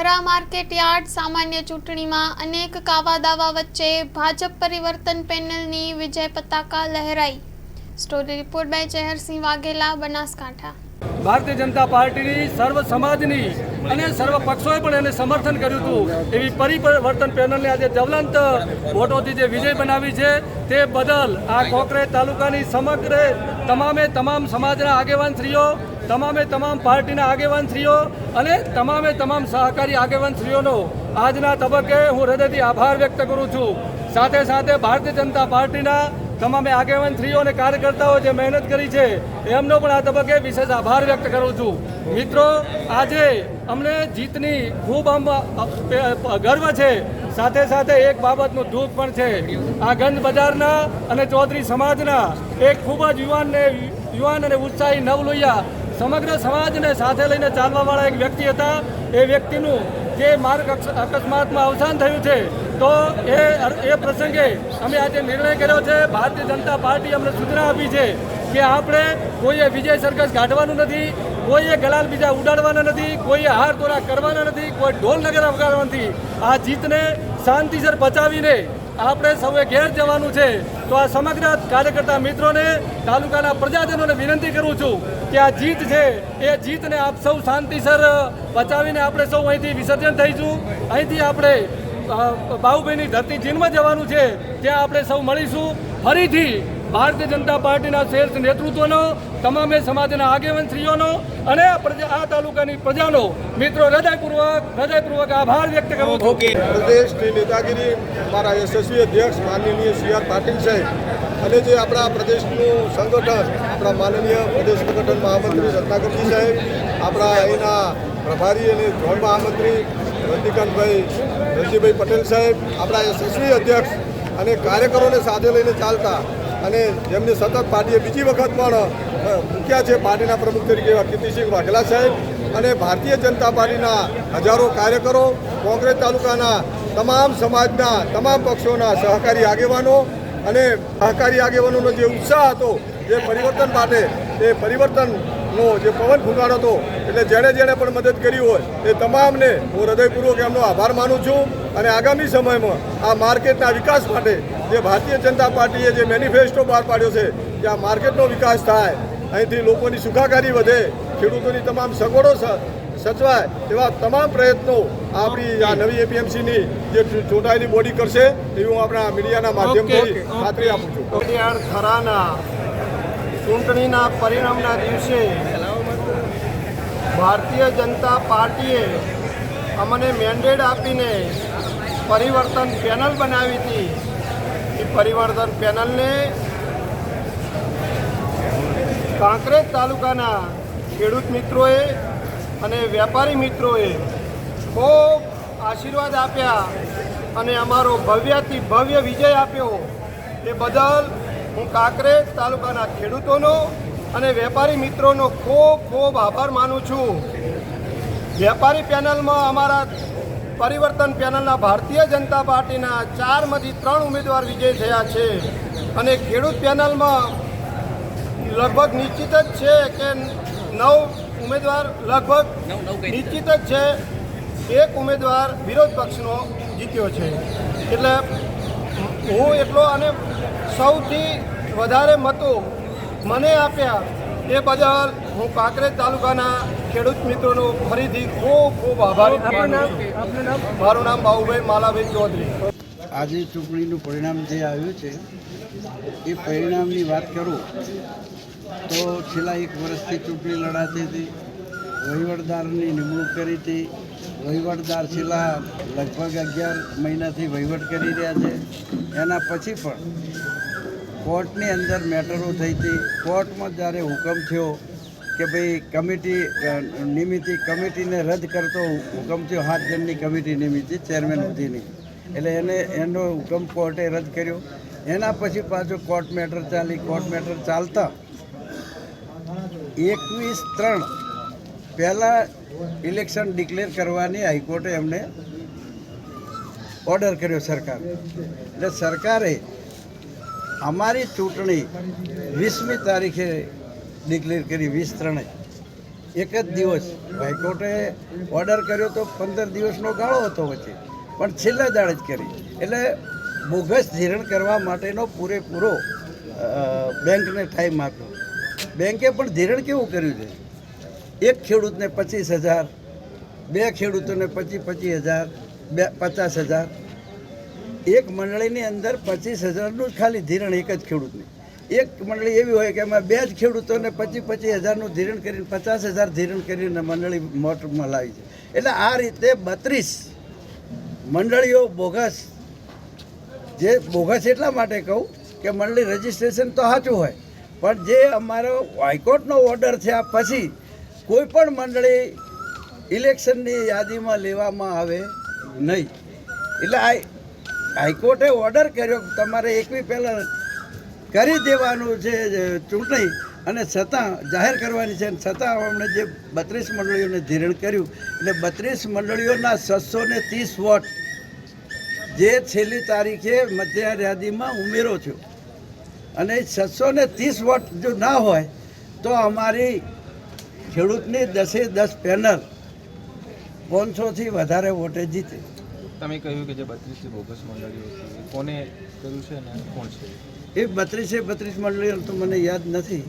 ખરા market yard સામાન્ય ચૂંટણીમાં અનેક કાવા દાવા વચ્ચે ભાજપ પરિવર્તન પેનલની વિજય પતાકા લહેરાઈ. Story report by Chehersinh Vaghela, Banaskantha. Bharatiya Janata પાર્ટીની સર્વ સમાજની અને સર્વ પક્ષોએ પણ એને સમર્થન કર્યું હતું. એવી પરિવર્તન પેનલને આજે જ્વલંત વોટોથી જે વિજય બનાવી છે, તે બદલ આ કોકરેજ તાલુકાની સમગ્ર તમામે તમામ સમાજના આગેવાનશ્રીઓ તમામે તમામ પાર્ટીના આગેવાનશ્રીઓ અને તમામે તમામ સહકારી આગેવાનશ્રીઓનો આજના તબક્કે હું હૃદયથી આભાર વ્યક્ત કરું છું. સાથે સાથે ભારતીય જનતા પાર્ટીના તમામે આગેવાનશ્રીઓ અને કાર્યકર્તાઓ જે મહેનત કરી છે, એમનો પણ આ તબક્કે વિશેષ આભાર વ્યક્ત કરું છું. મિત્રો, આજે અમને જીતની ખૂબ આમ ગર્વ છે. સાથે સાથે એક બાબતનું દુઃખ પણ છે. આ ગંજ બજારના અને ચૌધરી સમાજના એક ખૂબ જ યુવાનને યુવાન અને ઉત્સાહી નવલોહિયા સમગ્ર સમાજને સાથે લઈને ચાલવાવાળા એક વ્યક્તિ હતા. એ વ્યક્તિનું જે માર્ગ અકસ્માતમાં અવસાન થયું છે, તો એ એ પ્રસંગે અમે આજે નિર્ણય કર્યો છે, ભારતીય જનતા પાર્ટી અમને સૂચના આપી છે કે આપણે કોઈએ વિજય સરઘસ કાઢવાનું નથી, કોઈએ ગલાલ બીજા ઉડાડવાના નથી, કોઈએ હાર તોરા કરવાના નથી, કોઈ ઢોલ નગર વગાડવા નથી આ જીતને શાંતિસર બચાવીને આપણે સૌએ ઘેર જવાનું છે. તો આ સમગ્ર કાર્યકર્તા મિત્રોને, તાલુકાના પ્રજાજનોને વિનંતી કરું છું કે આ જીત છે, એ જીતને આપ સૌ શાંતિસર બચાવીને આપણે સૌ અહીંથી વિસર્જન થઈશું. અહીંથી આપણે બાહુભાઈની ધરતી જીનમાં જવાનું છે. ત્યાં આપણે સૌ મળીશું. ફરીથી ભારતીય જનતા પાર્ટીના શ્રેષ્ઠ નેતૃત્વનો તમામે સમાજના આગેવાનશ્રીઓનો અને આ પ્રજા આ તાલુકાની પ્રજાનો મિત્રો હૃદયપૂર્વક હૃદયપૂર્વક આભાર વ્યક્ત કરું છું. પ્રદેશની નેતાગીરી અમારા યશસ્વી અધ્યક્ષ માનનીય સી આર પાટીલ સાહેબ. અને જે આપણા પ્રદેશનું સંગઠન આપણા માનનીય પ્રદેશ સંગઠન મહામંત્રી રત્નાકરજી સાહેબ આપણા અહીંના પ્રભારી અને જોઈન્ટ મહામંત્રી રજનીકાંતભાઈ રણજીભાઈ પટેલ સાહેબ આપણા યશસ્વી અધ્યક્ષ અને કાર્યકરોને સાથે લઈને ચાલતા અને જેમને સતત પાર્ટીએ બીજી વખત પણ મૂક્યા છે પાર્ટીના પ્રમુખ તરીકે કીર્તિસિંહ વાઘેલા સાહેબ અને ભારતીય જનતા પાર્ટીના હજારો કાર્યકરો, કોંગ્રેસ તાલુકાના તમામ સમાજના તમામ પક્ષોના સહકારી આગેવાનો અને સહકારી આગેવાનોનો જે ઉત્સાહ હતો, જે પરિવર્તન માટે, એ પરિવર્તનનો જે પવન ફૂંકાણો હતો, એટલે જેણે જેણે પણ મદદ કરી હોય, એ તમામને હું હૃદયપૂર્વક એમનો આભાર માનું છું. અને આગામી સમયમાં આ માર્કેટના વિકાસ માટે જે ભારતીય જનતા પાર્ટીએ જે મેનિફેસ્ટો બહાર પાડ્યો છે કે આ માર્કેટનો વિકાસ થાય અહીંથી લોકોની સુખાકારી વધે ખેડૂતોની તમામ સગવડો સચવાય એવા તમામ પ્રયત્નો આપણી આ નવી એપીએમસીની જે ચૂંટાયેલી બોડી કરશે એવી હું આપણા મીડિયાના માધ્યમથી ખાતરી આપું છું. કોટિયાળ ખરાના ચૂંટણીના પરિણામના દિવસે ભારતીય જનતા પાર્ટીએ અમને મેન્ડેટ આપીને પરિવર્તન પેનલ બનાવી હતી. એ પરિવર્તન પેનલને કાંકરેજ તાલુકાના ખેડૂત મિત્રોએ અને વેપારી મિત્રોએ ખૂબ આશીર્વાદ આપ્યા અને અમારો ભવ્યથી ભવ્ય વિજય આપ્યો. એ બદલ હું કાંકરેજ તાલુકાના ખેડૂતોનો અને વેપારી મિત્રોનો ખૂબ ખૂબ આભાર માનું છું. વેપારી પેનલમાં અમારા પરિવર્તન પેનલના ભારતીય જનતા પાર્ટીના ચારમાંથી ત્રણ ઉમેદવાર વિજય થયા છે. અને ખેડૂત પેનલમાં લગભગ નિશ્ચિત જ છે કે નવ ઉમેદવાર લગભગ નિશ્ચિત જ છે. એક ઉમેદવાર વિરોધ પક્ષનો જીત્યો છે. એટલે હું એટલો અને સૌથી વધારે મતો મને આપ્યા એ બદલ હું કાંકરેજ તાલુકાના ખેડૂત મિત્રોનો ફરીથી ખૂબ ખૂબ આભારી મારું નામ બાહુભાઈ માલાભાઈ ચૌધરી. આજે ચૂંટણીનું પરિણામ જે આવ્યું છે એ પરિણામની વાત કરું તો છેલ્લા એક વર્ષથી ચૂંટણી લડાતી હતી વહીવટદારની નિમણૂક કરી હતી. વહીવટદાર છેલ્લા લગભગ અગિયાર મહિનાથી વહીવટ કરી રહ્યા છે. એના પછી પણ કોર્ટની અંદર મેટરો થઈ હતી. કોર્ટમાં જ્યારે હુકમ થયો કે ભાઈ કમિટી નિમિત્તે કમિટીને રદ કરતો હુકમ થયો. સાત જણની કમિટી નિમિત્તિ ચેરમેન સુધીની એટલે એને, એનો હુકમ કોર્ટે રદ કર્યો. એના પછી પાછો કોર્ટ મેટર ચાલી. કોર્ટ મેટર ચાલતા એકવીસ ત્રણ પહેલાં ઇલેક્શન ડિક્લેર કરવાની હાઈકોર્ટે એમને ઓર્ડર કર્યો સરકાર એટલે સરકારે અમારી ચૂંટણી વીસમી તારીખે ડિક્લેર કરી વીસ ત્રણે. એક જ દિવસ. હાઈકોર્ટે ઓર્ડર કર્યો તો પંદર દિવસનો ગાળો હતો વચ્ચે. પણ છેલ્લા દાડે જ કરી. એટલે બોગસ ધિરણ કરવા માટેનો પૂરેપૂરો બેંકને ટાઈમ આપ્યો. બેંકે પણ ધિરણ કેવું કર્યું છે? એક ખેડૂતને પચીસ હજાર, બે ખેડૂતોને પચીસ પચીસ હજાર, બે પચાસ હજાર. એક મંડળીની અંદર પચીસ હજારનું જ ખાલી ધિરણ એક જ ખેડૂતને. એક મંડળી એવી હોય કે અમે બે જ ખેડૂતોને પચીસ પચીસ હજારનું ધિરણ કરીને, પચાસ હજાર ધિરણ કરીને મંડળી મોટરમાં લાવી છે. એટલે આ રીતે બત્રીસ મંડળીઓ બોગસ, જે બોગસ એટલા માટે કહું કે મંડળી રજિસ્ટ્રેશન તો સાચું હોય, પણ જે અમારો હાઈકોર્ટનો ઓર્ડર થયા પછી કોઈ પણ મંડળી ઇલેક્શનની યાદીમાં લેવામાં આવે નહીં. એટલે આ હાઈકોર્ટે ઓર્ડર કર્યો તમારે એકવી પહેલાં કરી દેવાનું છે ચૂંટણી અને છતાં જાહેર કરવાની છે. અને છતાં અમને જે બત્રીસ મંડળીઓને ધિરણ કર્યું, એટલે બત્રીસ મંડળીઓના છસો ને ત્રીસ વોટ જે છેલ્લી તારીખે મતદાર યાદીમાં ઉમેરો થયો. અને છસો ને ત્રીસ વોટ જો ના હોય, તો અમારી ખેડૂતની દસે દસ પેનલ પાંચસોથી વધારે વોટે જીતે. તમે કહ્યું કે જે બત્રીસ બોગસ મંડળીઓ કોને કર્યું છે અને કોણ છે? એ બત્રીસે બત્રીસ મંડળીઓ તો મને યાદ નથી.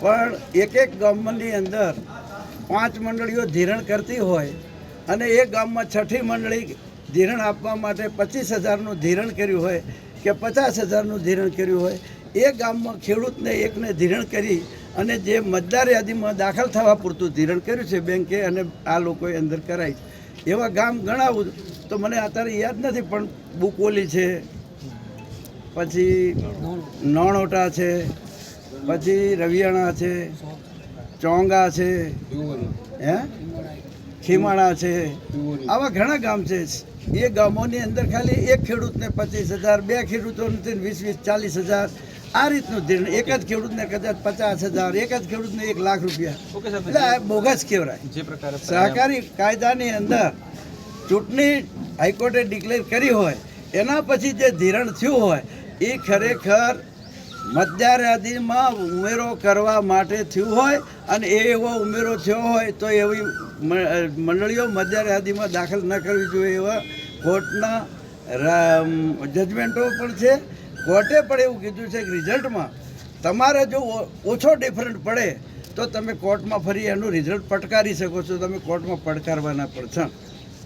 પણ એક એક ગામની અંદર પાંચ મંડળીઓ ધિરણ કરતી હોય અને એ ગામમાં છઠ્ઠી મંડળી ધિરણ આપવા માટે પચીસ હજારનું ધિરણ કર્યું હોય કે પચાસ હજારનું ધિરણ કર્યું હોય, એ ગામમાં ખેડૂતને એકને ધિરણ કરી અને જે મતદાર યાદીમાં દાખલ થવા પૂરતું ધિરણ કર્યું છે બેંકે અને આ લોકોએ અંદર કરાય એવા ગામ ગણાવું તો મને અત્યારે યાદ નથી, પણ બુકોલી છે પછી નોણોટા છે પછી રવિયાણા છે ચોંગા છે હે? ખીમાણા છે. આવા ઘણા ગામ છે. એ ગામોની અંદર ખાલી એક ખેડૂતને પચીસ હજાર બે ખેડૂતોને વીસ વીસ ચાલીસ હજાર આ રીતનું ધીરણ એક જ ખેડૂતને કદાચ પચાસ હજાર એક જ ખેડૂતને એક લાખ રૂપિયા. એટલે આ બોગસ કહેવાય. જે પ્રકારે સહકારી કાયદાની અંદર ચૂંટણી હાઈકોર્ટે ડિક્લેર કરી હોય એના પછી જે ધિરણ થયું હોય એ ખરેખર મતદાર યાદીમાં ઉમેરો કરવા માટે થયું હોય અને એ એવો ઉમેરો થયો હોય તો એવી મંડળીઓ મતદાર યાદીમાં દાખલ ન કરવી જોઈએ એવા કોર્ટના જજમેન્ટો પણ છે. કોર્ટે પણ એવું કીધું છે કે રિઝલ્ટમાં તમારે જો ઓછો ડિફરન્ટ પડે તો તમે કોર્ટમાં ફરી એનું રિઝલ્ટ પટકારી શકો છો. તમે કોર્ટમાં પડકારવાના પણ છો.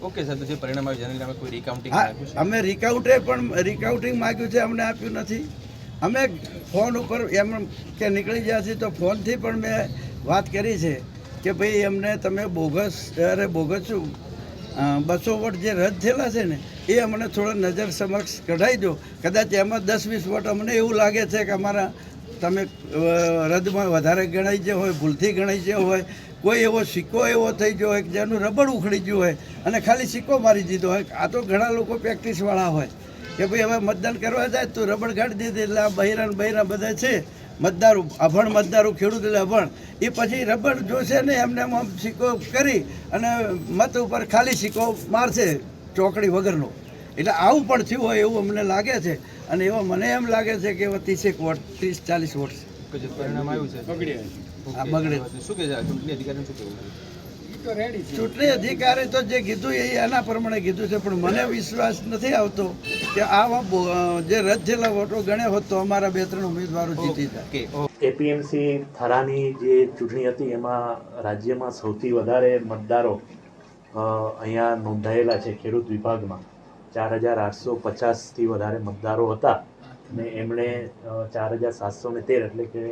ઓકે સર તો જે પરિણામ આવ્યું જેને અમે કોઈ રિકાઉન્ટિંગ હા અમે રિકાઉન્ટે પણ રિકાઉન્ટિંગ માગ્યું છે અમને આપ્યું નથી. અમે ફોન ઉપર એમ કે નીકળી ગયા છીએ તો ફોનથી પણ મેં વાત કરી છે કે ભાઈ અમને તમે બોગસ અરે બોગસ શું? બસો વોટ જે રદ થયેલા છે ને એ અમને થોડા નજર સમક્ષ કઢાવી દો. કદાચ એમાં દસ વીસ વોટ અમને એવું લાગે છે કે અમારા તમે રદમાં વધારે ગણાઈ જે હોય ભૂલથી ગણાઈ જે હોય કોઈ એવો સિક્કો એવો થઈ ગયો હોય કે જેનું રબડ ઉખડી ગયું હોય અને ખાલી સિક્કો મારી દીધો હોય આ તો ઘણા લોકો પ્રેક્ટિસવાળા હોય. કે ભાઈ હવે મતદાન કરવા જાય તો રબડ કાઢી દીધી એટલે આ બહેરા બહેરા બધા છે. મતદારો અભણ મતદારો ખેડૂત એટલે અભણ. એ પછી રબડ જોશે ને એમને એમ આમ સિક્કો કરી અને મત ઉપર ખાલી સિક્કો મારશે ચોકડી વગરનો. એટલે આવું પણ થયું હોય એવું અમને લાગે છે. અને એવો મને એમ લાગે છે કે એવા ત્રીસેક વોટ ત્રીસ ચાલીસ વોટ છે. પરિણામ આવ્યું છે. આ બગડે. શું કે ચૂંટણી અધિકારીનું શું કહેવું? ચૂંટણી અધિકારી તો જે કીધું એ એના પ્રમાણે કીધું છે પણ મને વિશ્વાસ નથી આવતો કે આવા જે રદ થયેલા વોટો ગણ્યા હોત તો અમારા બે ત્રણ ઉમેદવારો જીતી જાય. એપીએમસી થરાની જે ચૂંટણી હતી એમાં રાજ્યમાં સૌથી વધારે મતદારો અહીંયા નોંધાયેલા છે ખેડૂત વિભાગમાં. ચાર હજાર આઠસો પચાસથી વધારે મતદારો હતા. અને એમણે ચાર હજાર સાતસો ને તેર એટલે કે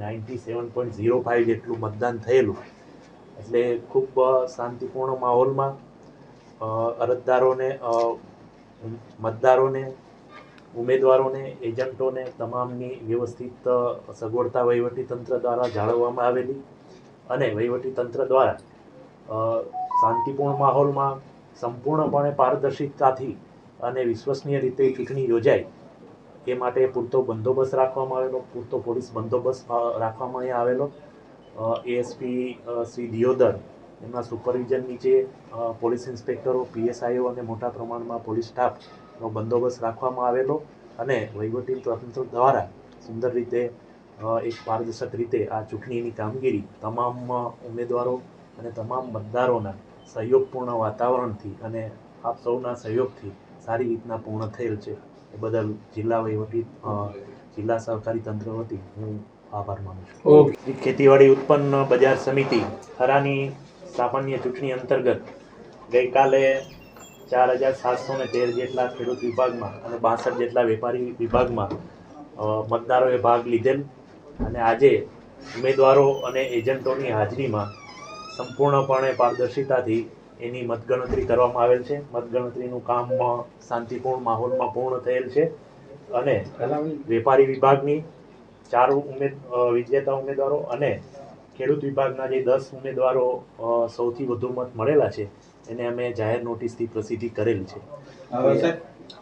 ninety seven point zero five જેટલું મતદાન થયેલું. એટલે ખૂબ શાંતિપૂર્ણ માહોલમાં અરજદારોને મતદારોને, ઉમેદવારોને, એજન્ટોને તમામની વ્યવસ્થિત સગવડતા વહીવટીતંત્ર દ્વારા જાળવવામાં આવેલી અને વહીવટીતંત્ર દ્વારા શાંતિપૂર્ણ માહોલમાં સંપૂર્ણપણે પારદર્શિતાથી અને વિશ્વસનીય રીતે ચૂંટણી યોજાય એ માટે પૂરતો બંદોબસ્ત રાખવામાં આવેલો, પૂરતો પોલીસ બંદોબસ્ત રાખવામાં અહીંયા આવેલો. એએસપી શ્રી દિયોદર, એમના સુપરવિઝન નીચે પોલીસ ઇન્સ્પેક્ટરો પીએસઆઈઓ અને મોટા પ્રમાણમાં પોલીસ સ્ટાફનો બંદોબસ્ત રાખવામાં આવેલો અને વહીવટી તંત્ર દ્વારા સુંદર રીતે એક પારદર્શક રીતે આ ચૂંટણીની કામગીરી તમામ ઉમેદવારો અને તમામ મતદારોના સહયોગપૂર્ણ વાતાવરણથી અને આપ સૌના સહયોગથી સારી રીતના પૂર્ણ થયેલ છે. એ બદલ જિલ્લા વહીવટી જિલ્લા સહકારી તંત્ર વતી હું આભાર માનું છું. ખેતીવાડી ઉત્પન્ન બજાર સમિતિ ખરાની સામાન્ય ચૂંટણી અંતર્ગત ગઈકાલે ચાર હજાર સાતસો ને તેર જેટલા ખેડૂત વિભાગમાં અને બાસઠ જેટલા વેપારી વિભાગમાં મતદારોએ ભાગ લીધેલ અને આજે ઉમેદવારો અને એજન્ટોની હાજરીમાં સંપૂર્ણપણે પારદર્શિતાથી એની મતગણતરી કરવામાં આવેલ છે. મતગણતરીનું કામ શાંતિપૂર્ણ માહોલમાં પૂર્ણ થયેલ છે. અને વેપારી વિભાગની ચાર ઉમેદ વિજેતા ઉમેદવારો અને ખેડૂત વિભાગના જે દસ ઉમેદવારો સૌથી વધુ મત મળેલા છે, એને અમે જાહેર નોટિસથી પ્રસિદ્ધિ કરેલ છે.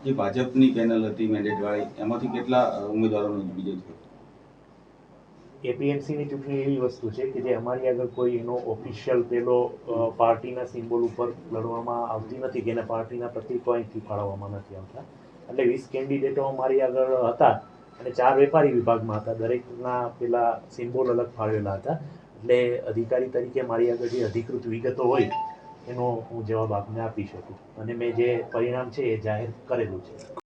જે ભાજપની પેનલ હતી મેન્ડેટ વાળી એમાંથી કેટલા ઉમેદવારોનો વિજય થયો એપીએમસીની ચૂંટણી એવી વસ્તુ છે કે જે અમારી આગળ કોઈ એનો ઓફિશિયલ પેલો પાર્ટીના સિમ્બોલ ઉપર લડવામાં આવતી નથી કે એના પાર્ટીના પ્રતિકો અહીંથી ફાળવવામાં નથી આવતા. એટલે વીસ કેન્ડિડેટો અમારી આગળ હતા અને ચાર વેપારી વિભાગમાં હતા. દરેકના પેલા સિમ્બોલ અલગ ફાળવેલા હતા. એટલે અધિકારી તરીકે મારી આગળ જે અધિકૃત વિગતો હોય, એનો હું જવાબ આપને આપી શકું. અને મેં જે પરિણામ છે એ જાહેર કરેલું છે.